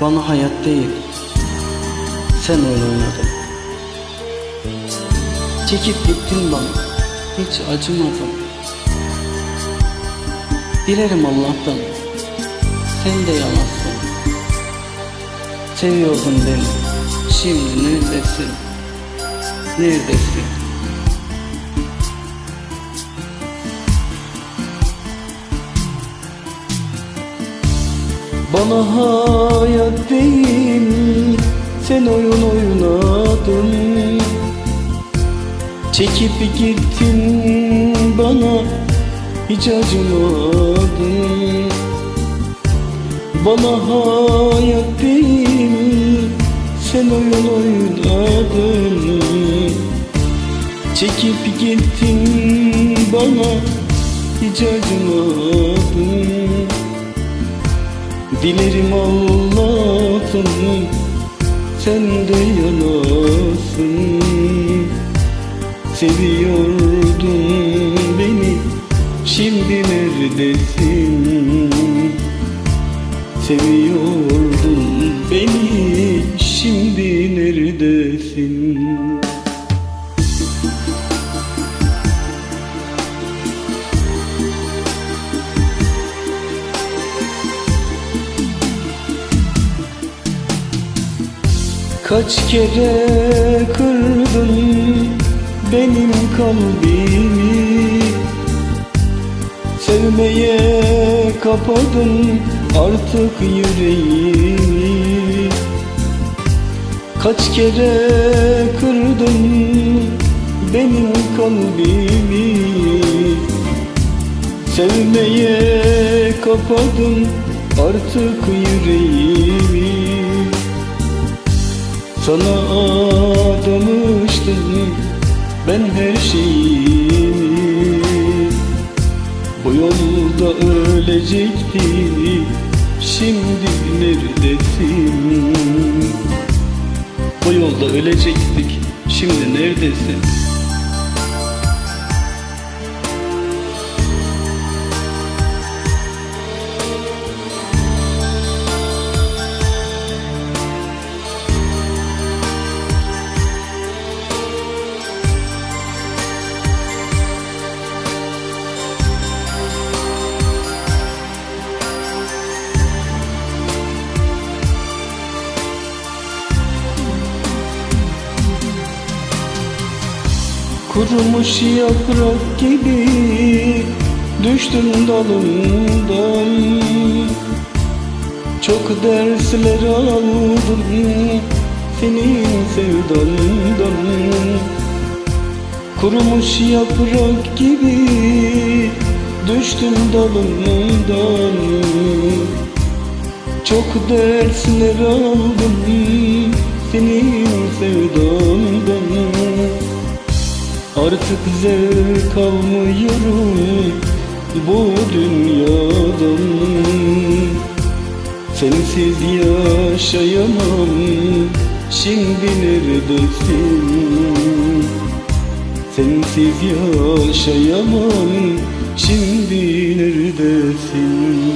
Bana hayat değil, sen oyun oynadın. Çekip gittin bana, hiç acımadın. Dilerim Allah'tan, sen de yanasın. Seviyordun beni, şimdi neredesin? Neredesin? Bana hayat değil Sen oyun oynadın. Çekip gittin bana Hiç acımadın. Bana hayat değil Sen oyun oynadın. Çekip gittin bana Hiç acımadın Dilerim Allah'tan sen de yanasın Seviyordun beni şimdi neredesin? Seviyordun beni şimdi neredesin Kaç kere kırdın benim kalbimi? Sevmeye kapadın artık yüreğimi. Kaç kere kırdın benim kalbimi? Sevmeye kapadın artık yüreğimi sana adamıştım ben her şeyimi. Bu yolda ölecekti şimdi neredesin? Bu yolda ölecektik şimdi neredesin Kurumuş yaprak gibi düştüm dalımdan Çok dersler aldım senin sevdandan. Kurumuş yaprak gibi düştüm dalımdan Çok dersler aldım senin sevdandan Artık zevk almıyorum bu dünyadan. Sensiz yaşayamam şimdi neredesin? Sensiz yaşayamam şimdi neredesin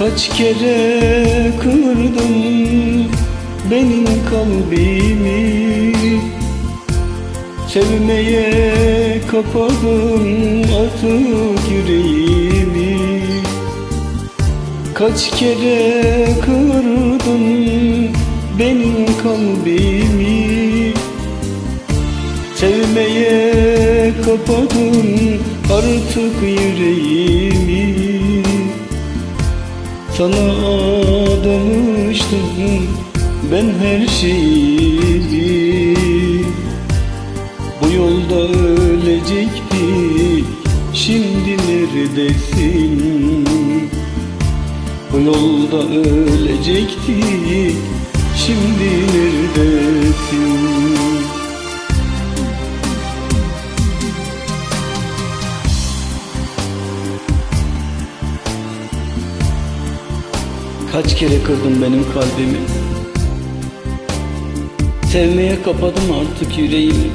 Kaç kere kırdın benim kalbimi? Sevmeye kapadım artık yüreğimi. Kaç kere kırdın benim kalbimi? Sevmeye kapadım artık yüreğimi Sana adamıştım ben her şeyi. Bu yolda ölecektik şimdi neredesin? Bu yolda ölecektik Kaç kere kırdın benim kalbimi Sevmeye kapadım artık yüreğimi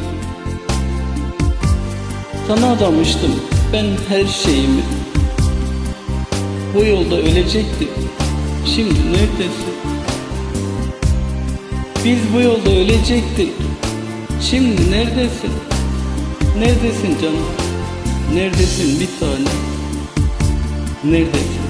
Sana adamıştım ben her şeyimi Bu yolda ölecektik Şimdi neredesin? Biz bu yolda ölecektik Şimdi neredesin? Neredesin canım? Neredesin bir tane? Neredesin?